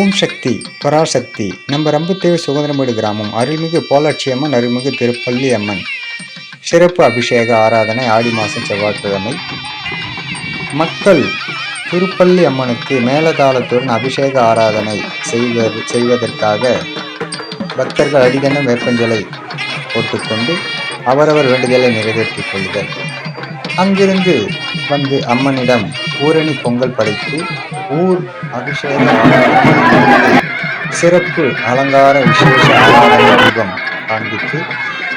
ஓம் சக்தி பராசக்தி. நம்ம ரம்புத்தேவ சுதந்திரமேடு கிராமம் அருள்மிகு போலாட்சி அம்மன் அருள்மிகு திருப்பள்ளி அம்மன் சிறப்பு அபிஷேக ஆராதனை ஆடி மாதம் செவ்வாய்க்கிழமை. மக்கள் திருப்பள்ளி அம்மனுக்கு மேலதாளத்துடன் அபிஷேக ஆராதனை செய்வது செய்வதற்காக பக்தர்கள் அடிதனம் வேப்பஞ்சலை போட்டுக்கொண்டு அவரவர் வேண்டுதலை நிறைவேற்றிக் கொள்ளுதல். அங்கிருந்து வந்து அம்மனிடம் ஊரணி பொங்கல் படைத்து ஊர் அபிஷேக சிறப்பு அலங்கார விசேஷ ஆலயம் காண்பித்து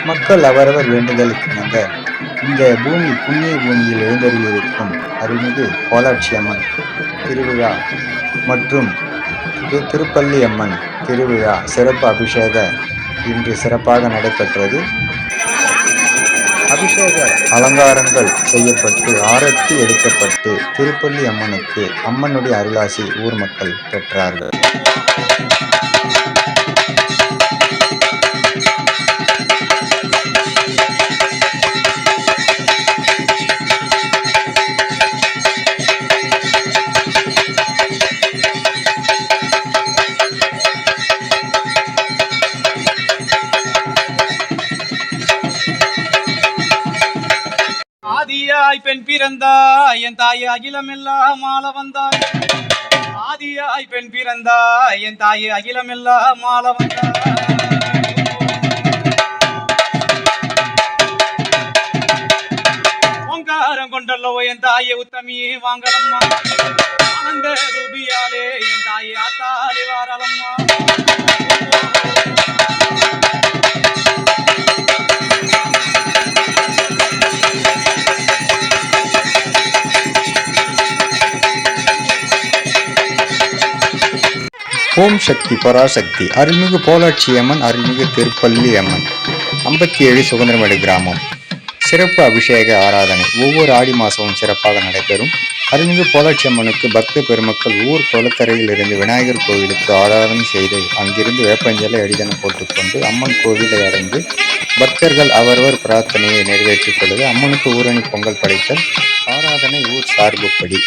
மக்கள் அவரவர் வேண்டுதலுக்கு இணங்க இந்த பூமி புண்ணிய பூமியில் எழுந்தருளியிருக்கும் அருள்மிகு கோலாட்சி அம்மன் திருவிழா மற்றும் திருப்பள்ளி அம்மன் திருவிழா சிறப்பு அபிஷேக இன்று சிறப்பாக நடைபெற்றது. அபிஷேக அலங்காரங்கள் செய்யப்பட்டு ஆரத்தி எடுக்கப்பட்டு திருப்பள்ளி அம்மனுக்கு அம்மனுடைய அருளாசி ஊர் மக்கள் பெற்றார்கள். ஆதியாய் பெண் பிறந்தாய் என் தாய் அகிலமெல்லாம் மால வந்தாய். ஆதியாய் பெண் பிறந்தாய் என் தாய் அகிலமெல்லாம் மால வந்தாய். ஓங்காரம் கொண்டல்லோ என் தாயை உத்தமியே வாங்கலம்மா. ஆனந்த ஓம் சக்தி பராசக்தி. அருள்மிகு போலாட்சி அம்மன் அருள்மிகு திருப்பள்ளி அம்மன். ஐம்பத்தி ஏழு சுதந்திரமடை கிராமம். சிறப்பு அபிஷேக ஆராதனை. ஒவ்வொரு ஆடி மாதமும் சிறப்பாக நடைபெறும். அருள்மிகு போலாட்சி அம்மனுக்கு பக்த பெருமக்கள் ஊர் குளக்கரையில் இருந்து விநாயகர் கோவிலுக்கு ஆராதனை செய்து அங்கிருந்து வேப்பஞ்சலை அடிதனம் போட்டுக்கொண்டு அம்மன் கோவிலை அடைந்து பக்தர்கள் அவரவர் பிரார்த்தனையை நிறைவேற்றிக் கொள்வது அம்மனுக்கு ஊரணி பொங்கல் படைத்தல் ஆராதனை ஊர் சார்புப்படி.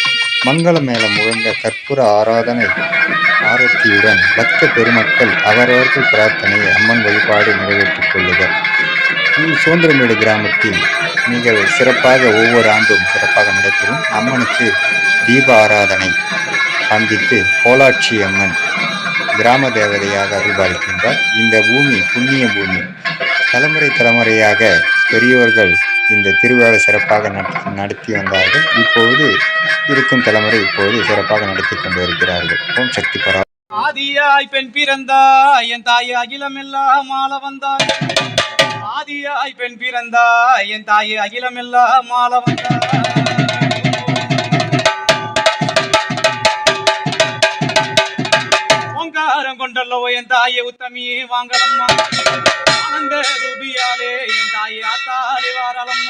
மங்கள மேளம் முழங்க கற்பூர ஆராதனை. ஆரத்தியுடன் பக்த பெருமக்கள் அவரவர்கள் பிரார்த்தனையை அம்மன் வழிபாடு நிறைவேற்றிக் கொள்ளுதல் இது சுதந்திரமேடு கிராமத்தில் மிக சிறப்பாக ஒவ்வொரு ஆண்டும் சிறப்பாக நடைபெறும் அம்மனுக்கு தீப ஆராதனை காண்பித்து கோலாட்சி அம்மன் கிராம தேவதையாக அருள்பாலிக்கின்றார். இந்த பூமி புண்ணிய பூமி. தலைமுறை தலைமுறையாக பெரியோர்கள் இந்த திருவிழாவை சிறப்பாக நடத்தி நடத்தி வந்தார்கள். இப்பொழுது இருக்கும் தலைமுறை இப்போது சிறப்பாக நடத்தி கொண்டு வருகிறார்கள். ஓம் சக்தி பரா ஆதியாய் பெண் பிறந்தாய் என் தாய் அகிலமெல்லாம் மால வந்தாய். ஆதியாய் பெண் பிறந்தாய் என் தாய் அகிலமெல்லாம் மால வந்தாய். కొండల్లో ఎంత ఏ ఉత్తమి వాంగలమ్మ? ఆనంద రూబియాలే ఎంత ఏ అత్తాలి వారలమ్మ